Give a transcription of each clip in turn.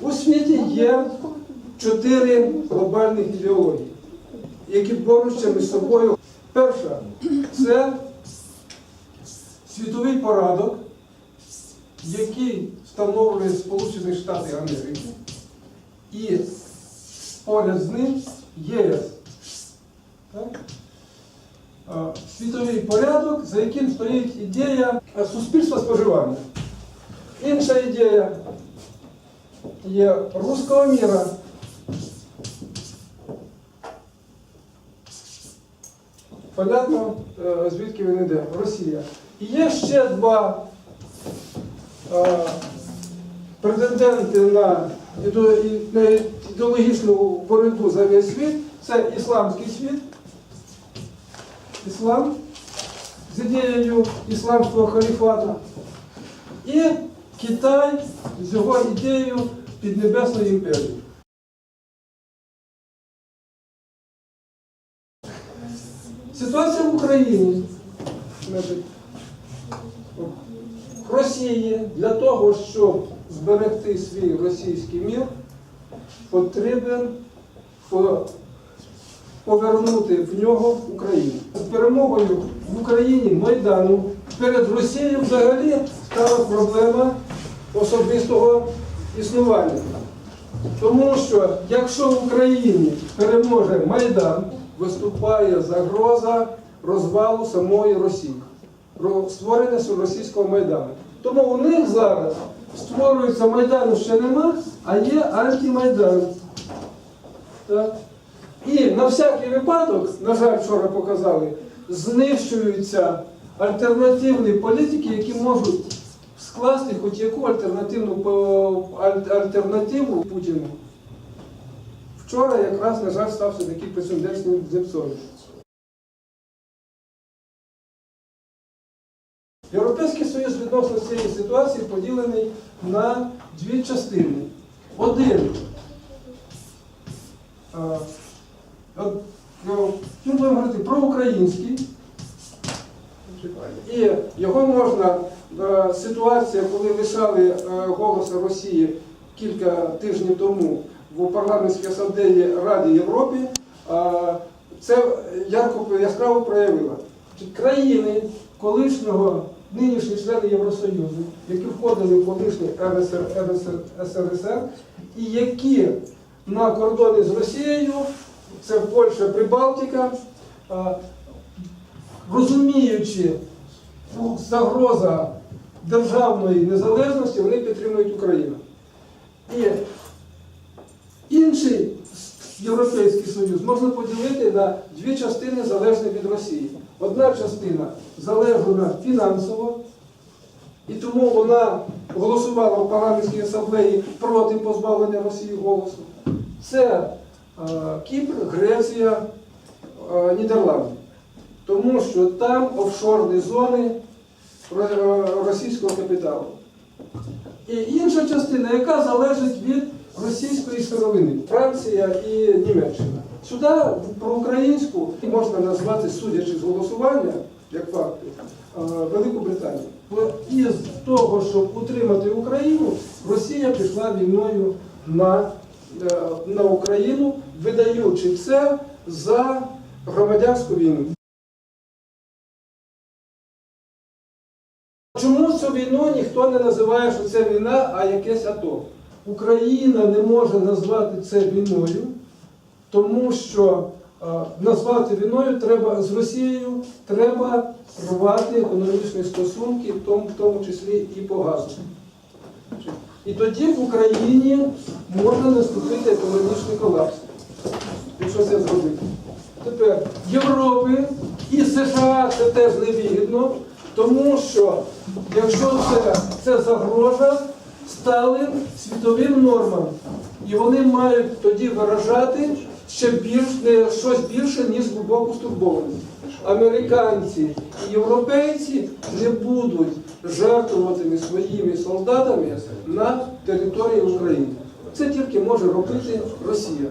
У світі є чотири глобальних ідеології, які борються між собою. Перша це світовий порадок, який встановлює Сполучені Штати Америки. І поряд з ним ЄС. Світовий порядок, за яким стоїть ідея суспільства споживання. Інша ідея є руського міра. Понятно, е, звідки він йде? Росія. І є ще два е, претенденти на ідеологічну боротьбу за весь світ. Це ісламський світ, іслам з ідеєю ісламського халіфату. І Китай з його ідеєю Піднебесної імперії. Ситуація в Україні. В Росії для того, щоб зберегти свій російський мір, потрібен повернути в нього Україну. З перемогою в Україні Майдану перед Росією взагалі стала проблема особистого існування. Тому що якщо в Україні переможе Майдан, виступає загроза розвалу самої Росії, створення російського Майдану. Тому у них зараз створюється Майдану ще нема, а є антимайдан. Так? І на всякий випадок, на жаль, вчора показали, знищуються альтернативні політики, які можуть скласти хоч яку альтернативну альтернативу Путіну. Вчора якраз, на жаль, стався такий прецедентний Земцович. Європейський Союз відносно цієї ситуації поділений на дві частини. Один а, ну, будемо говорити про український. І його можна, ситуація, коли лишали е, голоси Росії кілька тижнів тому в парламентській асамблеї Ради Європи, е, це ярко яскраво проявило. Країни колишнього нинішні члени Євросоюзу, які входили в колишній РСР, РСР, СРСР, і які на кордоні з Росією, це Польща, Прибалтика, е, розуміючи ну, загроза державної незалежності, вони підтримують Україну. І інший Європейський Союз можна поділити на дві частини залежні від Росії. Одна частина залежна фінансово, і тому вона голосувала в парламентській асамблеї проти позбавлення Росії голосу. Це е, Кіпр, Греція, е, Нідерланди. Тому що там офшорні зони російського капіталу. І інша частина, яка залежить від російської сировини, Франція і Німеччина. Сюди про українську можна назвати, судячи з голосування, як факти, е, Велику Британію. Із того, щоб утримати Україну, Росія пішла війною на, е, на Україну, видаючи це за громадянську війну. Війну ніхто не називає, що це війна, а якесь АТО? Україна не може назвати це війною, тому що назвати війною треба з Росією, треба рвати економічні стосунки, в тому, в тому числі і по. І тоді в Україні можна наступити економічний колапс, якщо це зробити. Тепер Європи і США це теж невигідно, тому що якщо це, це загрожа сталим світовим нормам, і вони мають тоді виражати ще більш не щось більше, ніж глибоку стурбованість. Американці і європейці не будуть жертвувати своїми солдатами на території України. Це тільки може робити Росія.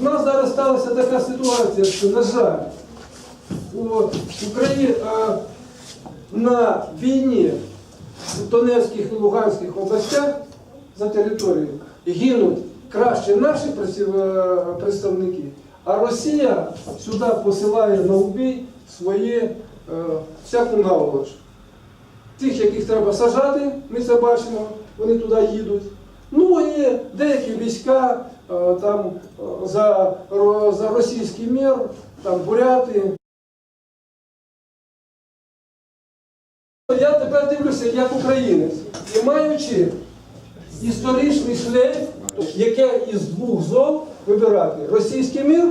У нас зараз сталася така ситуація, що, на жаль, у Україні а, на війні в Донецьких і Луганських областях за територію гинуть краще наші е, представники, а Росія сюди посилає на убій свої е, всяку наволоч. Тих, яких треба сажати, ми це бачимо, вони туди їдуть. Ну і деякі війська е, там за, за російський мір, там буряти. Я тепер дивлюся як українець. І маючи історичний шлейф, яке із двох зол вибирати російський мір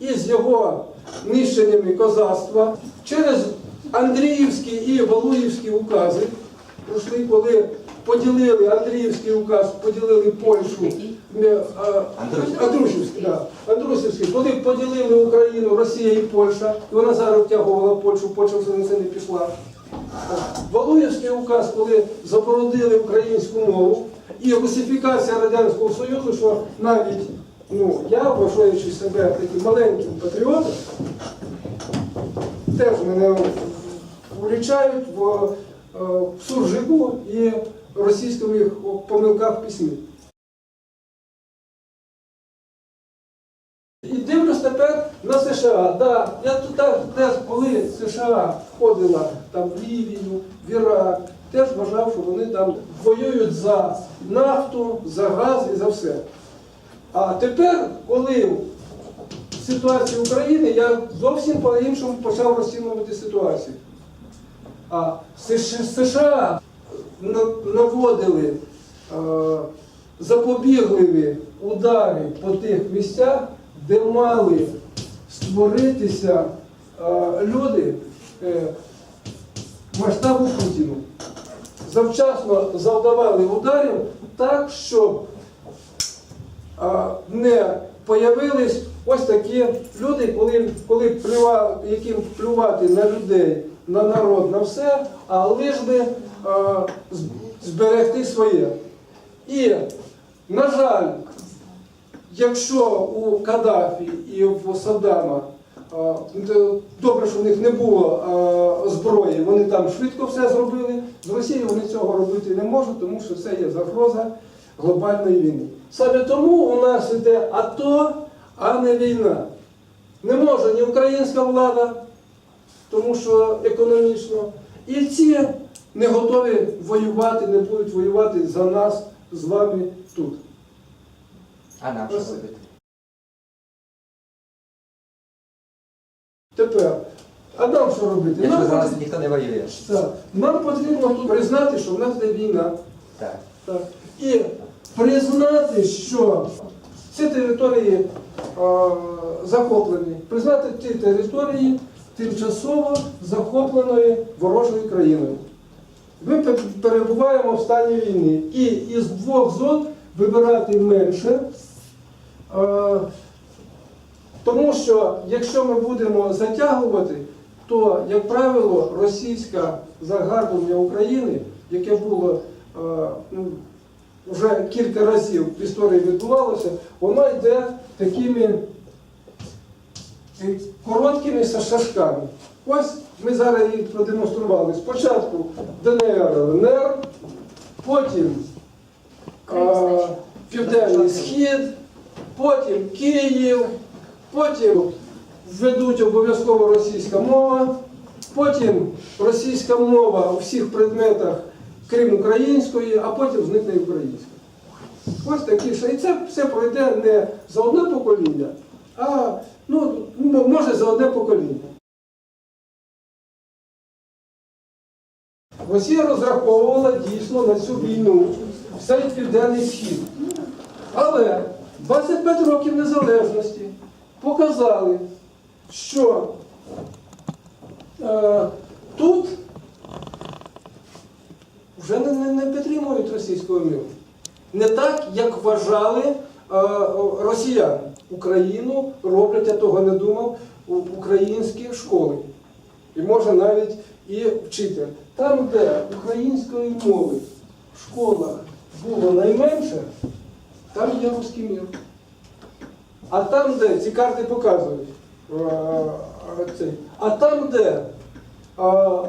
із його нищеннями козацтва через Андріївські і Валуївські укази, пройшли, коли поділили Андріївський указ, поділили Польщу. Андрусівський. Да. Андрусівський, коли поділили Україну, Росія і Польща, і вона зараз втягувала Польщу, Польща вже на це не пішла. Валуєвський указ, коли заборонили українську мову, і русифікація Радянського Союзу, що навіть ну, я, вважаючи себе таким маленьким патріотом, теж мене улічають в, е, в суржику і російських помилках в США. Да, я так, теж, коли США входила там в Лівію, в Ірак, теж вважав, що вони там воюють за нафту, за газ і за все. А тепер, коли ситуація України, я зовсім по-іншому почав розцінювати ситуацію. А США США наводили е, запобігливі удари по тих місцях, де мали створитися люди е, масштабу Путіну. Завчасно завдавали ударів так, щоб не появились ось такі люди, коли, коли плюва, яким плювати на людей, на народ, на все, а лиш би зберегти своє. І, на жаль, якщо у Каддафі і в Саддама добре, що в них не було зброї, вони там швидко все зробили. З Росією вони цього робити не можуть, тому що це є загроза глобальної війни. Саме тому у нас іде АТО, а не війна. Не може ні українська влада, тому що економічно, і ці не готові воювати, не будуть воювати за нас з вами тут. А нам що робити? Тепер, а нам що робити? Якщо Нам, за нас потрібно- ніхто не воює. Так. нам потрібно признати, що в нас йде війна. Так. Так. І признати, що ці території е, захоплені, признати ті території тимчасово захопленої ворожою країною. Ми пе- перебуваємо в стані війни. І із двох зон вибирати менше. Е, тому що якщо ми будемо затягувати, то, як правило, російське загарбання України, яке було е, ну, вже кілька разів в історії відбувалося, воно йде такими е, короткими шашками. Ось ми зараз їх продемонстрували. Спочатку ДНР, ЛНР, потім е, Південний Схід, потім Київ, потім введуть обов'язково російська мова, потім російська мова у всіх предметах, крім української, а потім зникне українська. Ось такі ще. І це все пройде не за одне покоління, а ну, може за одне покоління. Росія розраховувала дійсно на цю війну цей південний схід. Але 25 років незалежності показали, що е, тут вже не, не, не підтримують російського миру. Не так, як вважали е, росіяни. Україну роблять, я того не думав, у українські школи. І може навіть і вчитель. Там, де української мови в школах було найменше, там є русський мір. А там, де ці карти показують, е, е, а там, де е,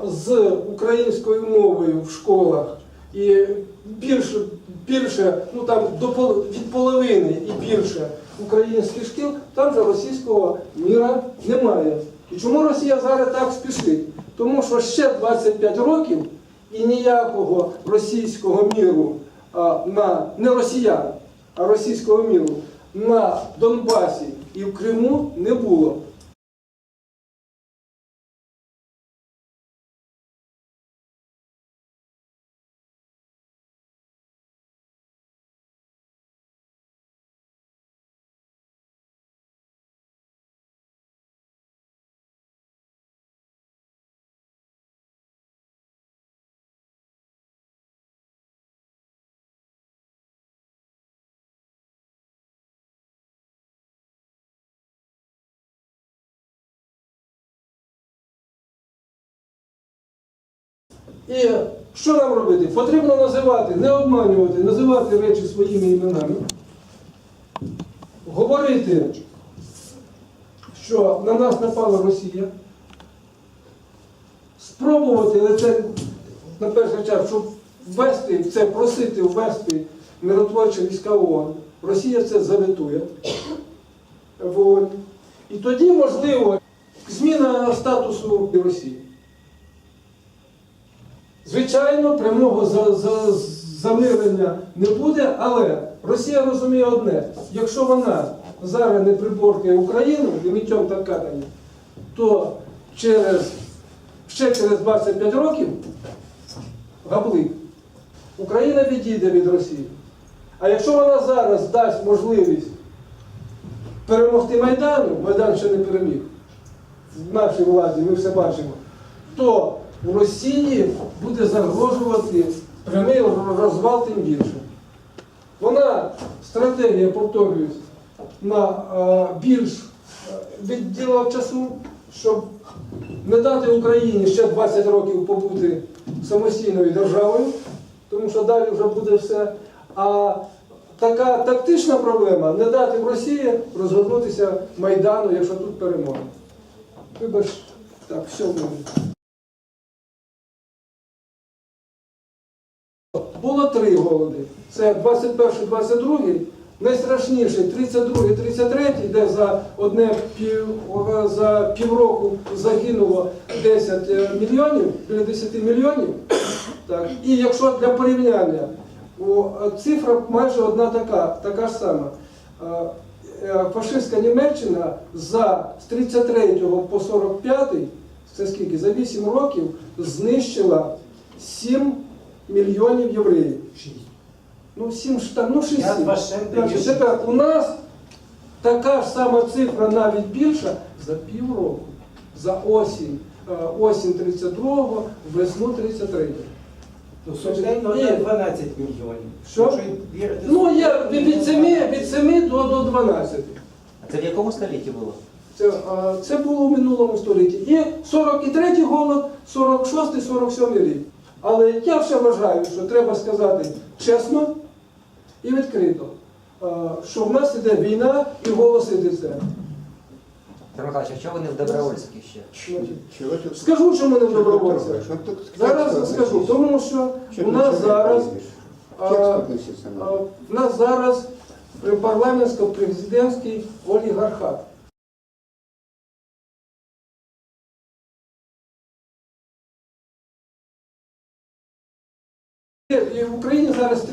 з українською мовою в школах і більше більше, ну там до від половини і більше українських шкіл, там же російського міра немає. І чому Росія зараз так спішить? Тому що ще 25 років і ніякого російського міру а, на не росіян, російського міру на Донбасі і в Криму не було. І що нам робити? Потрібно називати, не обманювати, називати речі своїми іменами, говорити, що на нас напала Росія, спробувати, але на перший час, щоб ввести це, просити ввести миротворчі війська ООН. Росія це заветує в ООН. І тоді, можливо, зміна статусу Росії. Звичайно, прямого за, за, замирення не буде, але Росія розуміє одне: якщо вона зараз не приборкає Україну лімітьом та катанням, то через, ще через 25 років габлик, Україна відійде від Росії. А якщо вона зараз дасть можливість перемогти Майдану, Майдан ще не переміг. В нашій владі, ми все бачимо, то у Росії буде загрожувати прямий розвал тим більше. Вона, стратегія, повторююсь, на е, більш е, часу, щоб не дати Україні ще 20 років побути самостійною державою, тому що далі вже буде все. А така тактична проблема не дати в Росії розгорнутися Майдану, якщо тут перемога. Вибач, так, все буде. Три голоди. Це 21-22, найстрашніший 32-33, де за одне пів, за півроку загинуло 10 мільйонів, біля 10 мільйонів. Так. І якщо для порівняння, цифра майже одна така, така ж сама. Е, е, Фашистська Німеччина за з 33 по 45, це скільки? За 8 років знищила 7 мільйонів євреїв. Ну, 7 штат, ну 6. Я два ще Значить, тепер у нас така ж сама цифра навіть більша за півроку. За осінь, е, осінь 32-го, весну 33-го. Ну, сумлінно Ні. 12 мільйонів. Що? Ну, сумлінно, від 7, від 7 до, до 12. А це в якому столітті було? Це, це було в минулому столітті. І 43-й голод, 46-й, 47-й рік. Але я ще вважаю, що треба сказати чесно і відкрито, що в нас іде війна і голосити це. Петро Михайлович, а чого ви не в Добровольській ще? Скажу, чому не в добровольцях. Зараз скажу, тому що у нас зараз, а, в нас зараз парламентсько-президентський олігархат.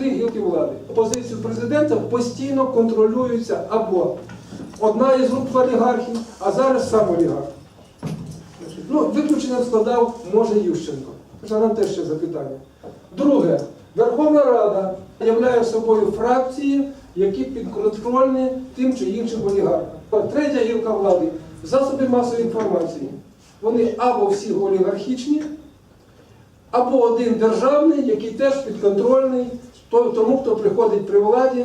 Три гілки влади. Позицію президента постійно контролюється або одна із груп олігархів, а зараз сам олігарх. Ну, виключенням складав може Ющенко. Хоча нам теж ще запитання. Друге, Верховна Рада являє собою фракції, які підконтрольні тим чи іншим олігархам. Третя гілка влади засоби масової інформації. Вони або всі олігархічні, або один державний, який теж підконтрольний тому, хто приходить при владі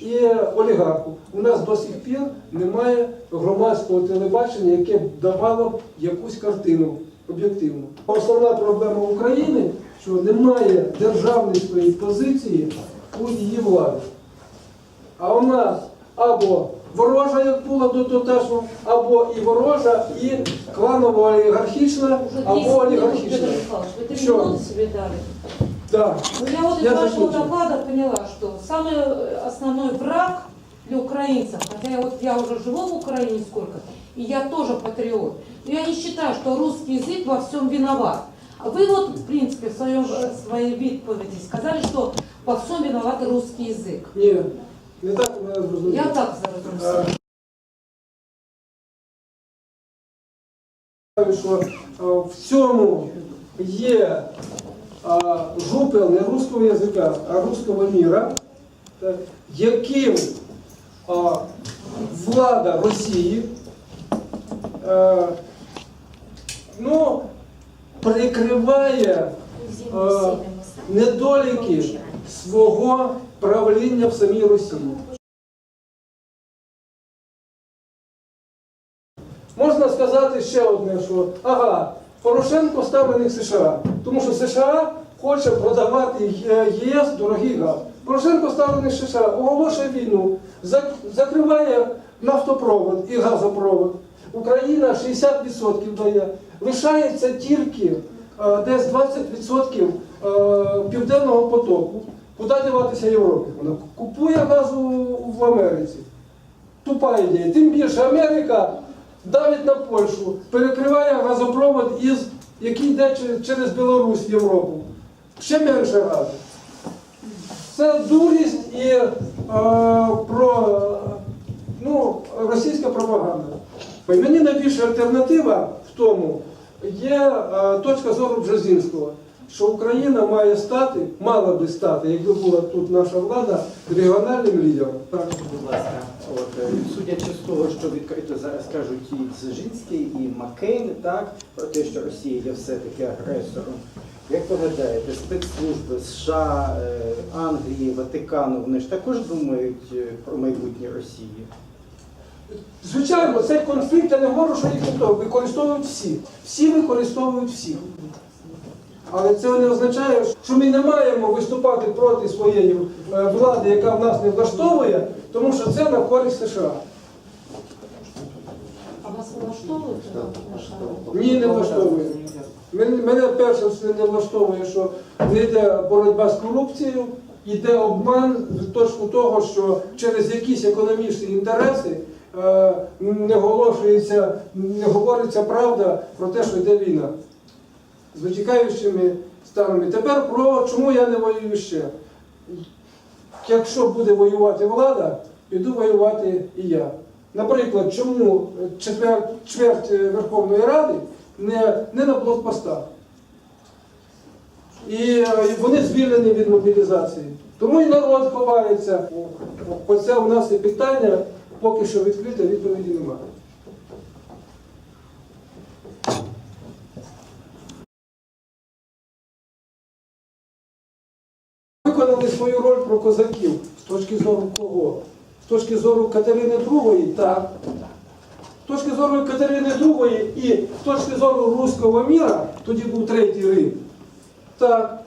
і олігарху. У нас до сих пір немає громадського телебачення, яке б давало б якусь картину об'єктивну. Основна проблема України, що немає державницької позиції у її влади. А вона або ворожа, як була до дотешно, або і ворожа, і кланово-олігархічна, або олігархічна. Вы три Що? дали. Да. Ну, Я вот из Я вашего закончил. доклада поняла, что самый э, основной враг для украинцев, хотя я, вот, я уже живу в Украине сколько, и я тоже патриот, но я не считаю, что русский язык во всем виноват. А Вы вот, в принципе, в своем, э, своей відповіді сказали, что во всем виноват русский язык. Ні, не так мене зрозуміло. Я так зрозуміла. Е, що е, в цьому є е, жупел не руського язика, а руського міра, яким влада Росії ну, прикриває недоліки свого правління в самій Росії. Можна сказати ще одне, що ага, Порошенко ставлений США, тому що США хоче продавати ЄС дорогий газ. Порошенко ставлений США, оголошує війну, закриває нафтопровод і газопровод. Україна 60% дає. Лишається тільки е, десь 20% е, південного потоку. Куди діватися Європі? Вона купує газу в Америці тупа ідея. Тим більше Америка давить на Польщу, перекриває газопровод, із, який йде через Білорусь в Європу. Ще менше газу. Це дурість і е, про ну, російська пропаганда. І мені найбільша альтернатива в тому є е, точка зору Бжезінського, що Україна має стати, мала би стати, якби була тут наша влада, регіональним лідером. Так. Будь ласка, от е, судячи з того, що відкрито зараз кажуть і Дзержинський, і Маккейн, так, про те, що Росія є все-таки агресором. Як ви гадаєте, спецслужби США, е, Англії, Ватикану, вони ж також думають е, про майбутнє Росії? Звичайно, цей конфлікт, я не говорю, що їх ніхто використовують всі. Всі використовують всіх. Але це не означає, що ми не маємо виступати проти своєї е, влади, яка в нас не влаштовує, тому що це на користь США. А вас влаштовує Ні, не влаштовує. Мене, перше все не влаштовує, що не йде боротьба з корупцією, йде обман з точки того, що через якісь економічні інтереси е, не оголошується, не говориться правда про те, що йде війна з витікаючими станами. Тепер про чому я не воюю ще. Якщо буде воювати влада, піду воювати і я. Наприклад, чому четвер, чверть Верховної Ради не, не на блокпостах? І вони звільнені від мобілізації. Тому і народ ховається. Оце у нас і питання, поки що відкрите, відповіді немає. Виконали свою роль про козаків з точки зору кого? З точки зору Катерини II, так. З точки зору Катерини II і з точки зору руського міра, тоді був третій Рим. Так.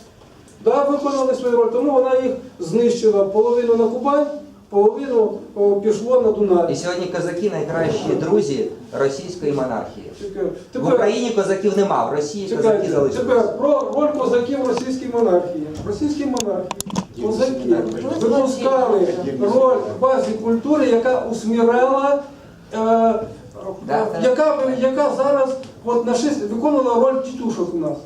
Да, виконали свою роль, тому вона їх знищила половину на Кубань, половину пішло на І сьогодні козаки найкращі друзі російської монархії. Чекай, В Україні козаків нема, в Росії козаки чекайте, залишилися. тепер про роль козаків російської монархії. В російській монархії козаки випускали роль базі культури, яка усміряла, е, Да, яка, яка зараз от, на шесть, виконувала роль тітушок у нас.